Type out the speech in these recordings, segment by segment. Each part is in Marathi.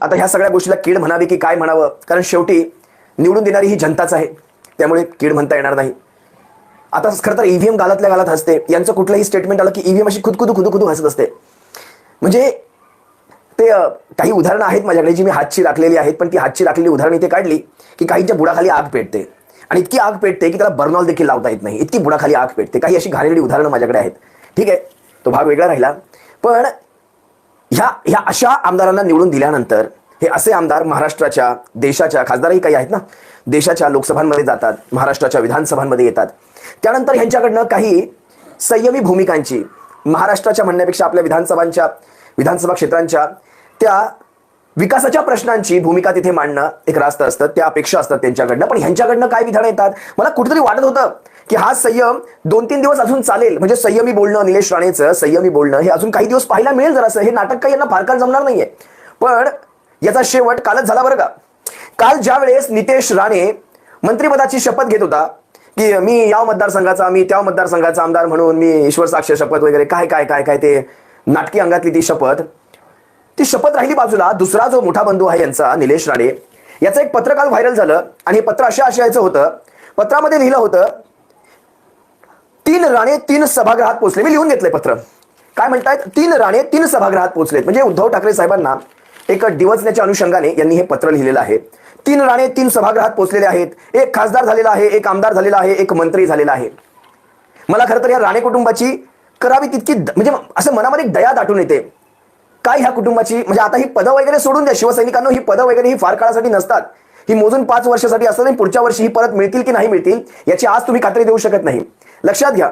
आता ह्या सगळ्या गोष्टीला कीड म्हणावी की काय म्हणावं? कारण शेवटी निवडून देणारी ही जनताच आहे. त्यामुळे कीड म्हणता येणार नाही. आता खरं तर ईव्हीएम गालातल्या गालात हसते. यांचं कुठलंही स्टेटमेंट आलं की ईव्हीएम अशी खुदखुदू खुदखुदू हसत असते. म्हणजे ते काही उदाहरणं आहेत माझ्याकडे जी मी हातची राखलेली आहेत पण ती हातची राखलेली उदाहरणं इथे काढली की काहींच्या बुडाखाली आग पेटते. आणि इतकी आग पेटते की त्याला बर्नॉल देखील लावता येत नाही. इतकी बुडाखाली आग पेटते. काही अशी घाणेरडी उदाहरणं माझ्याकडे आहेत. ठीक आहे? तो भाग वेगळा राहिला. पण ह्या ह्या अशा आमदारांना निवडून दिल्यानंतर हे असे आमदार महाराष्ट्राच्या देशाच्या खासदारही काही आहेत ना? देशाच्या लोकसभांमध्ये जातात महाराष्ट्राच्या विधानसभांमध्ये येतात. त्यानंतर ह्यांच्याकडनं काही संयमी भूमिकांची महाराष्ट्राच्या म्हणण्यापेक्षा आपल्या विधानसभांच्या विधानसभा क्षेत्रांच्या त्या विकासाच्या प्रश्नांची भूमिका तिथे मांडणं एक रास्त असतं त्या अपेक्षा असतात त्यांच्याकडनं. पण ह्यांच्याकडनं काय विधानं येतात? मला कुठेतरी वाटत होतं की हा संयम दोन तीन दिवस अजून चालेल. म्हणजे संयमी बोलणं निलेश राणेचं संयमी बोलणं हे अजून काही दिवस पाहायला मिळेल जरासं. हे नाटक काही यांना फार काळ जमणार नाहीये. पण याचा शेवट कालच झाला बरं का. काल ज्या वेळेस नितेश राणे मंत्रिपदाची शपथ घेत होता की मी या मतदारसंघाचा मी त्या मतदारसंघाचा आमदार म्हणून मी ईश्वर साक्ष शपथ वगैरे काय काय काय काय ते नाटकी अंगातली ती शपथ. ती शपथ राहिली बाजूला. दुसरा जो मोठा बंधू आहे यांचा निलेश राणे याचं एक पत्र काल व्हायरल झालं. आणि हे पत्र अशा आशयाचं होतं. पत्रामध्ये लिहिलं होतं तीन राणे तीन सभागृहात पोहोचले. मी लिहून घेतले पत्र. काय म्हणतायत? तीन राणे तीन सभागृहात पोहोचलेत. म्हणजे उद्धव ठाकरे साहेबांना एक डिवचण्याच्या अनुषंगाने यांनी हे पत्र लिहिलेलं आहे. तीन राणे तीन सभागृहात पोहोचलेले आहेत. एक खासदार झालेला आहे एक आमदार झालेला आहे एक मंत्री झालेला आहे. मला खरं तर या राणे कुटुंबाची करावी तितकी द- म्हणजे असं मनामध्ये दया दाटून येते. काय ह्या कुटुंबाची? म्हणजे आता ही पदं वगैरे सोडून द्या शिवसैनिकांना. ही पदं वगैरे ही फार काळासाठी नसतात. ही मोजून पाच वर्षासाठी असतात आणि पुढच्या वर्षी ही परत मिळतील की नाही मिळतील याची आज तुम्ही खात्री देऊ शकत नाही. लक्षात घ्या.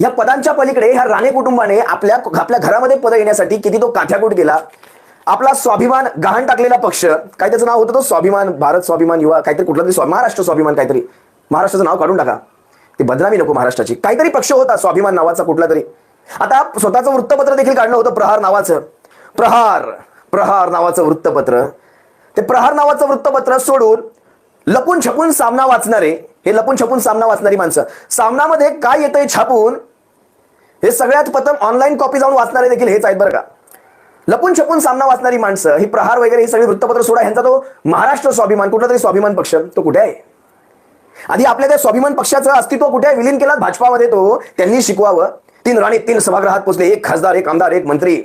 या पदांच्या पलीकडे ह्या राणे कुटुंबाने आपल्या आपल्या घरामध्ये पद येण्यासाठी किती तो काठ्याकूट केला आपला स्वाभिमान गहाण टाकलेला पक्ष काय त्याचं नाव होतं तो? स्वाभिमान भारत स्वाभिमान युवा काहीतरी कुठला तरी महाराष्ट्र स्वाभिमान काहीतरी. महाराष्ट्राचं नाव काढून टाका. ती बदनामी नको महाराष्ट्राची. काहीतरी पक्ष होता स्वाभिमान नावाचा कुठला तरी. आता स्वतःचं वृत्तपत्र देखील काढलं होतं प्रहार नावाचं. प्रहार प्रहार नावाचं वृत्तपत्र. ते प्रहार नावाचं वृत्तपत्र सोडून लपून छपून सामना वाचणारे हे लपून छपून सामना वाचणारी माणसं. सामनामध्ये काय येतंय छापून हे सगळ्यात प्रथम ऑनलाईन कॉपी जाऊन वाचणारे देखील हेच आहेत बरं का. लपून छपून सामना वाचणारी माणसं ही प्रहार वगैरे ही सगळी वृत्तपत्र सोडा ह्यांचा तो महाराष्ट्र स्वाभिमान कुठला तरी स्वाभिमान पक्ष तो कुठे आहे? आधी आपल्या त्या स्वाभिमान पक्षाचं अस्तित्व कुठे आहे? विलीन केला भाजपामध्ये तो त्यांनी शिकवावं. तीन राणे तीन सभागृहात पोहोचले एक खासदार एक आमदार एक मंत्री.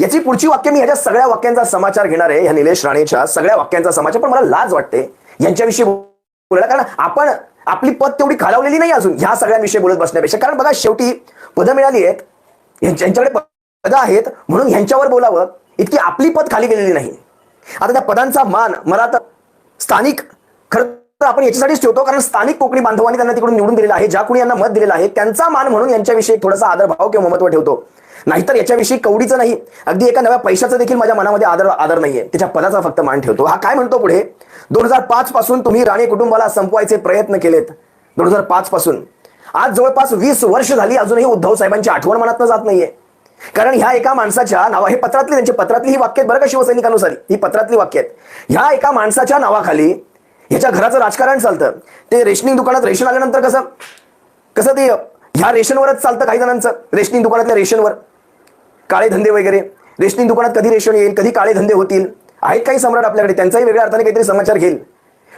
याची पुढची वाक्य मी ह्याच्या सगळ्या वाक्यांचा समाचार घेणार आहे ह्या निलेश राणेच्या सगळ्या वाक्यांचा समाचार पण मला लाज वाटते. यांच्याविषयी बोलायला कारण आपण आपली पद तेवढी खालावलेली नाही अजून ह्या सगळ्यांविषयी बोलत बसण्यापेक्षा. कारण बघा शेवटी पदं मिळाली आहेत यांच्याकडे पदं आहेत म्हणून ह्यांच्यावर बोलावं इतकी आपली पद खाली गेलेली नाही. आता त्या पदांचा मान मला आता स्थानिक खरं तर आपण याच्यासाठीच ठेवतो कारण स्थानिक कोकणी बांधवांनी त्यांना तिकडून निवडून दिलेलं आहे ज्या कोणी यांना मत दिलेलं आहे त्यांचा मान म्हणून यांच्याविषयी थोडासा आदरभाव किंवा महत्त्व ठेवतो. नाहीतर याच्याविषयी कवडीचं नाही. अगदी एका नव्या पैशाचं देखील माझ्या मनामध्ये आदर आदर नाहीये. त्याच्या पदाचा फक्त मान ठेवतो. हा काय म्हणतो पुढे? दोन हजार पाच पासून तुम्ही राणे कुटुंबाला संपवायचे प्रयत्न केलेत. दोन हजार पाच पासून. आज जवळपास वीस वर्ष झाली अजूनही उद्धव साहेबांची आठवण मनात जात नाहीये. कारण ह्या एका माणसाच्या नावा हे पत्रातली त्यांची पत्रातली ही वाक्य बरं का शिवसैनिकानुसार? ही पत्रातली वाक्य आहेत ह्या एका माणसाच्या नावाखाली ह्याच्या घराचं राजकारण चालतं. ते रेशनिंग दुकानात रेशन आल्यानंतर कसं? कसं ते ह्या रेशनवरच चालतं काही जणांचं? रेशनिंग दुकानातल्या रेशनवर. काळे धंदे वगैरे. रेशनिंग दुकानात कधी रेशन येईल? कधी काळे धंदे होतील? आहेत काही सम्राट आपल्याकडे त्यांचाही वेगळ्या अर्थाने काहीतरी समाचार घेईल.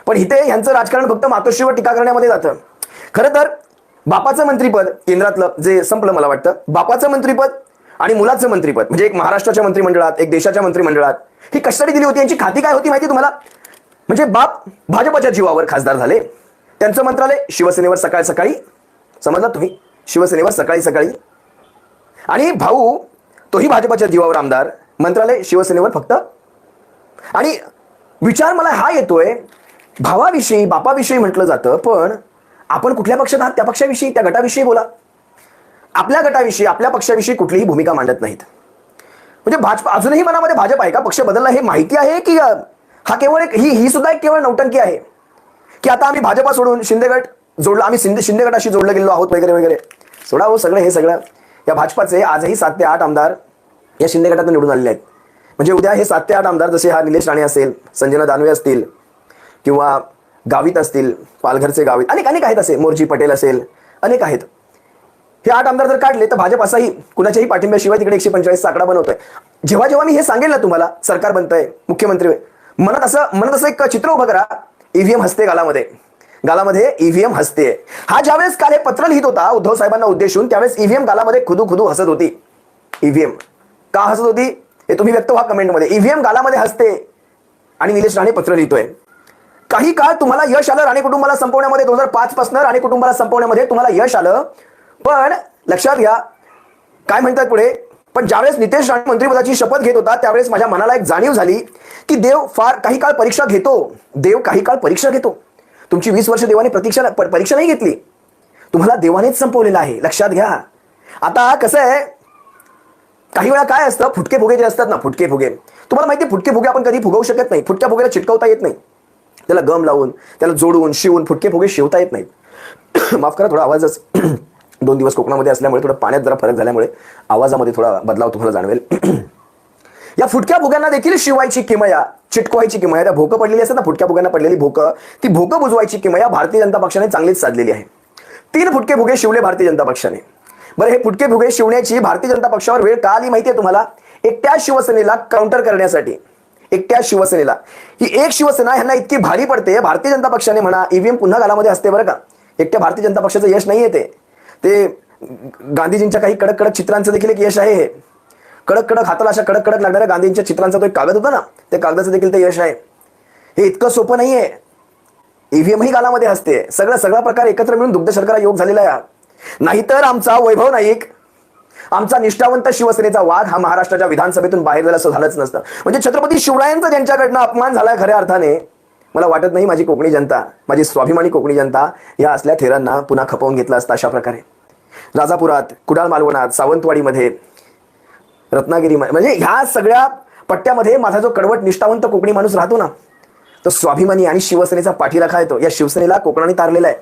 पण इथे ह्यांचं राजकारण फक्त मातोश्रीवर टीका करण्यामध्ये जातं. खरं तर बापाचं मंत्रीपद केंद्रातलं जे संपलं मला वाटतं बापाचं मंत्रीपद आणि मुलाचं मंत्रीपद म्हणजे एक महाराष्ट्राच्या मंत्रिमंडळात एक देशाच्या मंत्रिमंडळात ही कशासाठी दिली होती यांची खाती काय होती माहिती तुम्हाला? म्हणजे बाप भाजपच्या जीवावर खासदार झाले. त्यांचं मंत्रालय शिवसेनेवर सकाळी सकाळी समजलात तुम्ही? शिवसेनेवर सकाळी सकाळी. आणि भाऊ तोही भाजपाच्या जीवावर आमदार मंत्रालय शिवसेनेवर फक्त आणि विचार मला हा येतोय भावाविषयी बापाविषयी म्हटलं जातं पण आपण कुठल्या पक्षात आहात त्या पक्षाविषयी त्या गटाविषयी बोला. आपल्या गटाविषयी आपल्या पक्षाविषयी कुठलीही भूमिका मांडत नाहीत. म्हणजे भाजप अजूनही मनामध्ये भाजप आहे का? पक्ष बदलला हे माहिती आहे की हा केवळ एक ही ही सुद्धा एक केवळ नौटंकी आहे? की आता आम्ही भाजपा सोडून शिंदे गट जोडला आम्ही शिंदे शिंदे गटाशी जोडलं गेलो आहोत वगैरे वगैरे. सोडा हो सगळं हे सगळं. या भाजपाचे आजही सात ते आठ आमदार या शिंदे गटातून निवडून आलेले आहेत. म्हणजे उद्या हे सात ते आठ आमदार जसे हा निलेश राणे असेल संजना दानवे असतील किंवा गावित असतील पालघरचे गावित अनेक अनेक आहेत असे मोर्जी पटेल असेल अनेक आहेत. हे आठ आमदार जर काढले तर भाजप असाही कुणाच्याही पाठिंब्याशिवाय तिकडे एकशे पंचेचाळीस आकडा बनवतोय. जेव्हा जेव्हा मी हे सांगेल ना तुम्हाला सरकार बनतंय मुख्यमंत्री मनात असं मनात असं एक चित्र उभं करा ईव्हीएम हसते गालामध्ये. गालामध्ये ईव्हीएम हसते. हा ज्यावेळेस काल हे पत्र लिहित होता उद्धव साहेबांना उद्देशून त्यावेळेस ईव्हीएम गालामध्ये खुदू खुदू हसत होती. ईव्हीएम. का हसत होती? हे तुम्ही व्यक्त व्हा कमेंटमध्ये. ईव्हीएम गालामध्ये हसते आणि निलेश राणे पत्र लिहितोय. काही काळ तुम्हाला यश आलं राणे कुटुंबाला संपवण्यामध्ये दोन हजार पाच पासून राणे कुटुंबाला संपवण्यामध्ये तुम्हाला यश आलं. पण लक्षात घ्या काय म्हणतात पुढे? पण ज्यावेळेस नितेश राणे मंत्रिपदाची शपथ घेत होता त्यावेळेस माझ्या मनाला एक जाणीव झाली की देव फार काही काळ परीक्षा घेतो. देव काही काळ परीक्षा घेतो. तुमची वीस वर्ष देवाने प्रतीक्षा परीक्षा नाही घेतली. तुम्हाला देवानेच संपवलेलं आहे. लक्षात घ्या. आता कसं आहे काही वेळा काय असतं फुटके फुगे जे असतात ना फुटके फुगे. तुम्हाला माहिती आहे फुटके फुगे आपण कधी फुगवू शकत नाही. फुटक्या फुग्याला चिटकवता येत नाही. त्याला गम लावून त्याला जोडून शिवून फुटके फुगे शिवता येत नाहीत. माफ करा थोडा आवाजच दोन दिवस कोकणामध्ये असल्यामुळे थोडं पाण्यात जरा फरक झाल्यामुळे आवाजामध्ये थोडा बदलाव तुम्हाला जाणवेल. या फुटक्या फुग्यांना देखील शिवायची किमया चिटकवायची किमया. त्या भोकं पडलेली असतात ना फुटक्या फुग्यांना पडलेली भोकं. ती भोकं बुजवायची किमया भारतीय जनता पक्षाने चांगलीच साधलेली आहे. तीन फुटके फुगे शिवले भारतीय जनता पक्षाने. बरं हे फुटके फुगे शिवण्याची भारतीय जनता पक्षावर वेळ का आली माहितीये तुम्हाला? एकट्या शिवसेनेला काउंटर करण्यासाठी. एकट्या शिवसेनेला. ही एक शिवसेना ह्यांना इतकी भारी पडते भारतीय जनता पक्षाने म्हणा ईव्हीएम पुन्हा गालामध्ये असते बरं का? एकट्या भारतीय जनता पक्षाचं यश नाही ते. ते गांधीजींच्या काही कडक कडक चित्रांचं देखील एक यश आहे हे. कडक कडक हाताला अशा कडक कडक लागणाऱ्या गांधींच्या चित्रांचा तो एक कागद होता ना? त्या कागदाचं देखील ते यश आहे. हे इतकं सोपं नाहीये. ईव्हीएम ही गालामध्ये असते. सगळं सगळा प्रकार एकत्र मिळून दुग्ध शर्करा योग झालेला आहे नाहीतर आमचा वैभव नाईक आमचा निष्ठावंत शिवसेनेचा वाद हा महाराष्ट्राच्या विधानसभेतून बाहेर झाला असं झालंच नसतं. म्हणजे छत्रपती शिवरायांचा ज्यांच्याकडनं अपमान झालाय खऱ्या अर्थाने मला वाटत नाही माझी कोकणी जनता माझी स्वाभिमानी कोकणी जनता या असल्या थेरांना पुन्हा खपवून घेतला असता अशा प्रकारे. राजापुरात कुडाळ मालवणात सावंतवाडीमध्ये रत्नागिरी म्हणजे ह्या सगळ्या पट्ट्यामध्ये माझा जो कडवट निष्ठावंत कोकणी माणूस राहतो ना तो स्वाभिमानी आणि शिवसेनेचा पाठीराखा येतो. या शिवसेनेला कोकणाने तारलेला आहे.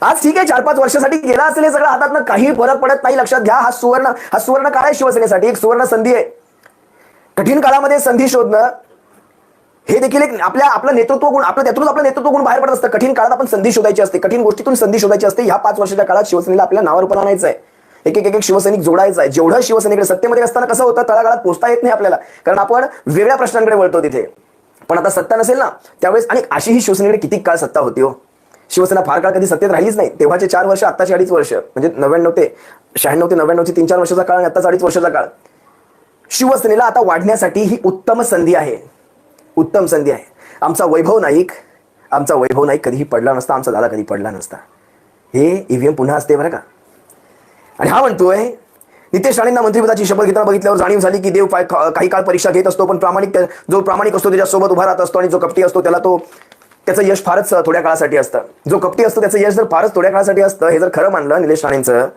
आज ठीक आहे चार पाच वर्षासाठी गेला असेल हे सगळं हातात काही फरक पडत नाही. लक्षात घ्या हा सुवर्ण हा सुवर्ण काळ आहे शिवसेनेसाठी एक सुवर्ण संधी आहे. कठीण काळामध्ये संधी शोधणं हे देखील एक आपल्या आपलं नेतृत्व गुण आपलं त्यातूनच आपलं नेतृत्व गुण बाहेर पडत असतं. कठीण काळात आपण संधी शोधायची असते. कठीण गोष्टीतून संधी शोधायची असते. ह्या पाच वर्षाच्या काळात शिवसेनेला आपल्या नावावर पण आणायचं आहे. एक एक एक एक शिवसैनिक जोडायचा आहे. जेवढं शिवसेनेकडे सत्तेमध्ये असताना कसं होतं तळागाळात पोहोचता येत नाही आपल्याला. कारण आपण वेगळ्या प्रश्नांकडे वळतो तिथे. पण आता सत्ता नसेल ना त्यावेळेस आणि अशी ही शिवसेनेकडे किती काळ सत्ता होती हो? शिवसेना फार काळ कधी सत्तेत राहिलीच नाही. तेव्हाचे चार वर्ष आत्ताचे अडीच वर्ष. म्हणजे नव्याण्णव ते शहाण्णव ते नव्याण्णवचे तीन चार वर्षाचा काळ आणि आत्ताचा अडीच वर्षाचा काळ. शिवसेनेला आता वाढण्यासाठी ही उत्तम संधी आहे. उत्तम संधी आहे. आमचा वैभव नाईक आमचा वैभव नाईक कधीही पडला नसता आमचा दादा कधी पडला नसता. हे ईव्हीएम पुन्हा असते बरं का? आणि हा म्हणतोय नितेश राणेंना मंत्रिपदाची शपथ घेताना बघितल्यावर जाणीव झाली की देव काही काळ परीक्षा घेत असतो पण प्रामाणिक जो प्रामाणिक असतो त्याच्यासोबत उभा राहत असतो आणि जो कपटी असतो त्याला तो त्याचं यश फारच थोड्या काळासाठी असतं. जो कपटी असतो त्याचं यश जर फारच थोड्या काळासाठी असतं हे जर खरं मानलं निलेश राणेंचं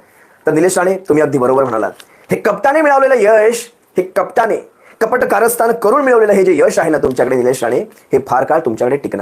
तर निलेश राणे तुम्ही अगदी बरोबर म्हणालात. हे कप्ताने मिळवलेलं यश हे कप्ताने कपट कारस्थान करून मिळवलेलं हे जे यश आहे ना तुमच्याकडे निलेश राणे हे फार काळ तुमच्याकडे टिकणार